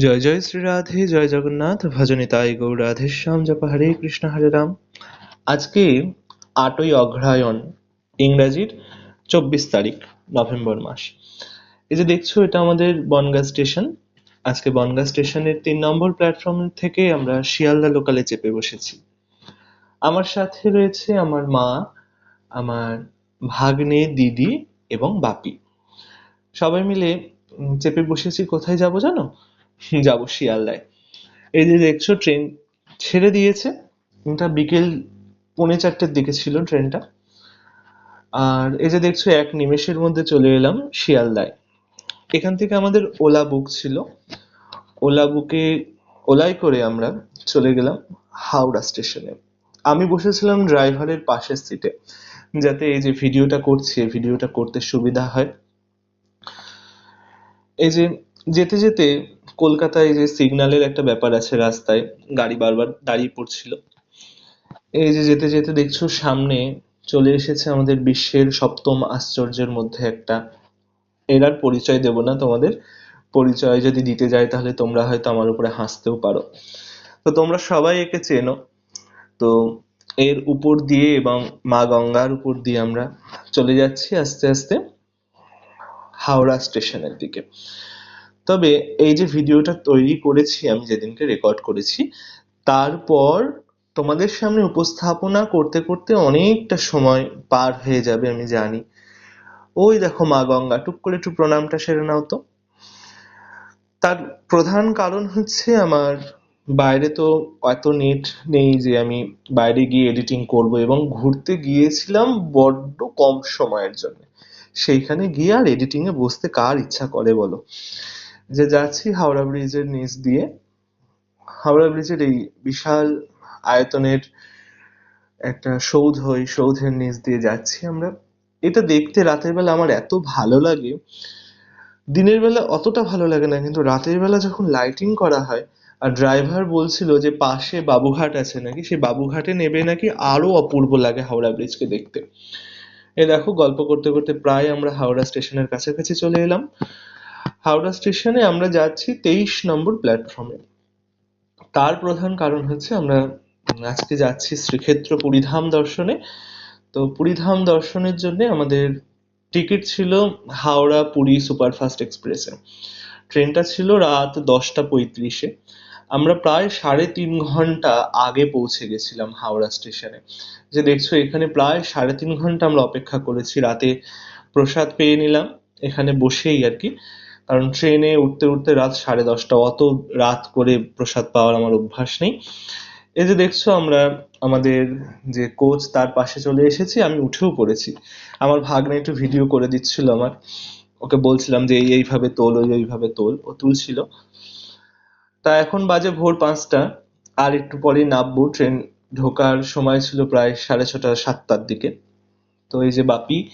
জয় জয় শ্রী রাধে, জয় জগন্নাথ, ভজনে তাই গৌর রাধে শ্যাম জপ হরে কৃষ্ণ, হরে রাম। আজকে আটই অগ্রহায়ণ, ইংরাজির চব্বিশ তারিখ, নভেম্বর মাস। এই যে দেখছ, এটা আমাদের বনগাঁ স্টেশন। আজকে বনগাঁ স্টেশনের তিন নম্বর প্ল্যাটফর্ম থেকে আমরা শিয়ালদা লোকালে চেপে বসেছি। আমার সাথে রয়েছে আমার মা, আমার ভাগ্নে, দিদি এবং বাপি। সবাই মিলে চেপে বসেছি। কোথায় যাব জানো? যাব শিয়ালদায়। এই যে দেখছ ট্রেন ছেড়ে দিয়েছে। এটা বিকেল পৌনে চারটের দিকে ছিল ট্রেনটা আর এই যে দেখছ, এক নিমেষের মধ্যে চলে এলাম শিয়ালদায়। এখান থেকে আমাদের ওলা বুক ছিল। ওলা বুকে ওলাই করে আমরা চলে গেলাম হাওড়া স্টেশনে। আমি বসেছিলাম ড্রাইভারের পাশের সিটে যাতে এই যে ভিডিওটা করছি, এই ভিডিওটা করতে সুবিধা হয়। এই যে যেতে যেতে কলকাতায় যে সিগন্যালের একটা ব্যাপার আছে রাস্তায়, গাড়ি বারবার দাঁড়িয়ে পড়ছিল। এই যে যেতে যেতে দেখছ সামনে চলে এসেছে আমাদের বিশ্বের সপ্তম আশ্চর্যের মধ্যে একটা। এর আর পরিচয় দেব না তোমাদের। পরিচয় যদি দিতে যাই তাহলে তোমরা হয়তো আমার উপরে হাসতেও পারো। তো তোমরা সবাই একে চেনো। তো এর উপর দিয়ে এবং মা গঙ্গার উপর দিয়ে আমরা চলে যাচ্ছি আস্তে আস্তে হাওড়া স্টেশনের দিকে। তবে এই যে ভিডিওটা তৈরি করেছি, আমি যেদিনকে রেকর্ড করেছি, তারপর তোমাদের সামনে উপস্থাপনা করতে করতে অনেকটা সময় পার হয়ে যাবে, আমি জানি। ওই দেখো মা গঙ্গা, টুক করে একটু প্রণামটা সেরে নাও তো। তার প্রধান কারণ হচ্ছে আমার বাইরে তো এত নেট নেই যে আমি বাইরে গিয়ে এডিটিং করব, এবং ঘুরতে গিয়েছিলাম বড্ড কম সময়ের জন্য। সেইখানে গিয়ে আর এডিটিং এ বসতে কার ইচ্ছা করে বলো? যে যাচ্ছি হাওড়া ব্রিজের নিচ দিয়ে, হাওড়া ব্রিজের এই বিশাল আয়তনের একটা সৌধ এই সৌধের নিচ দিয়ে যাচ্ছি আমরা। এটা দেখতে রাতের বেলা আমার এত ভালো লাগে। দিনের বেলা অতটা ভালো লাগে না, কিন্তু রাতের বেলা যখন লাইটিং করা হয়, আর ড্রাইভার বলছিল যে পাশে বাবুঘাট আছে নাকি, সেই বাবুঘাটে নেবে নাকি আরও অপূর্ব লাগে হাওড়া ব্রিজকে দেখতে। এ দেখো, গল্প করতে করতে প্রায় আমরা হাওড়া স্টেশনের কাছাকাছি চলে এলাম। হাওড়া স্টেশনে আমরা যাচ্ছি তেইশ নম্বর প্ল্যাটফর্মে তার প্রধান কারণ হচ্ছে আমরা আজকে যাচ্ছি শ্রীক্ষেত্র পুরীধাম দর্শনে। তো পুরীধাম দর্শনের জন্য আমাদের টিকিট ছিল হাওড়া পুরী সুপারফাস্ট এক্সপ্রেসে। ট্রেনটা ছিল রাত দশটা পঁয়ত্রিশে। আমরা প্রায় সাড়ে তিন ঘণ্টা আগে পৌঁছে গেছিলাম হাওড়া স্টেশনে। যে দেখছ এখানে প্রায় সাড়ে তিন ঘণ্টা আমরা অপেক্ষা করেছি। রাতে প্রসাদ পেয়ে নিলাম। এখানে বসেই আর কি। কারণ ট্রেনে উঠতে উঠতে রাত সাড়ে দশটা। অত রাত করে প্রসাদ পাওয়ার আমার অভ্যাস নেই। এই যে দেখছ আমরা, আমাদের যে কোচ, তার পাশে চলে এসেছি, আমি উঠেও পড়েছি। আমার ভাগ্নে একটু ভিডিও করে দিচ্ছিল আমার। ওকে বলছিলাম যে, এই এইভাবে তোল, ওই ওইভাবে তোল। ও তুলছিল। তা এখন বাজে ভোর পাঁচটা। আর একটু পরেই নামবো। ট্রেন ঢোকার সময় ছিল প্রায় সাড়ে ছটা, সাতটার দিকে। তো এই যে বাপি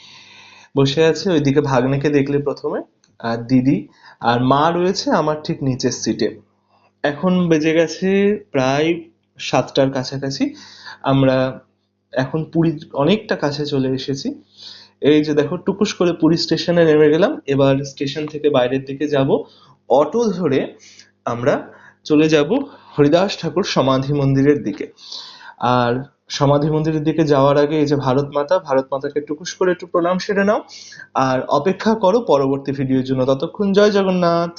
বসে আছে, ওইদিকে ভাগ্নেকে দেখলে প্রথমে। আর দিদি, আর মা রয়েছে আমার ঠিক নিচের সিটে এখন বেজে গেছে প্রায় সাতটার কাছাকাছি। আমরা এখন পুরীর অনেকটা কাছে চলে এসেছি। এই যে দেখো, টুকুস করে পুরী স্টেশনে নেমে গেলাম। এবার স্টেশন থেকে বাইরের দিকে যাব। অটো ধরে আমরা চলে যাব হরিদাস ঠাকুর সমাধি মন্দিরের দিকে। আর সমাধি মন্দিরের দিকে যাওয়ার আগে এই যে ভারত মাতা, ভারত মাতাকে টুকুস করে একটু প্রণাম সেরে নাও। আর অপেক্ষা করো পরবর্তী ভিডিওর জন্য। ততক্ষণ জয় জগন্নাথ।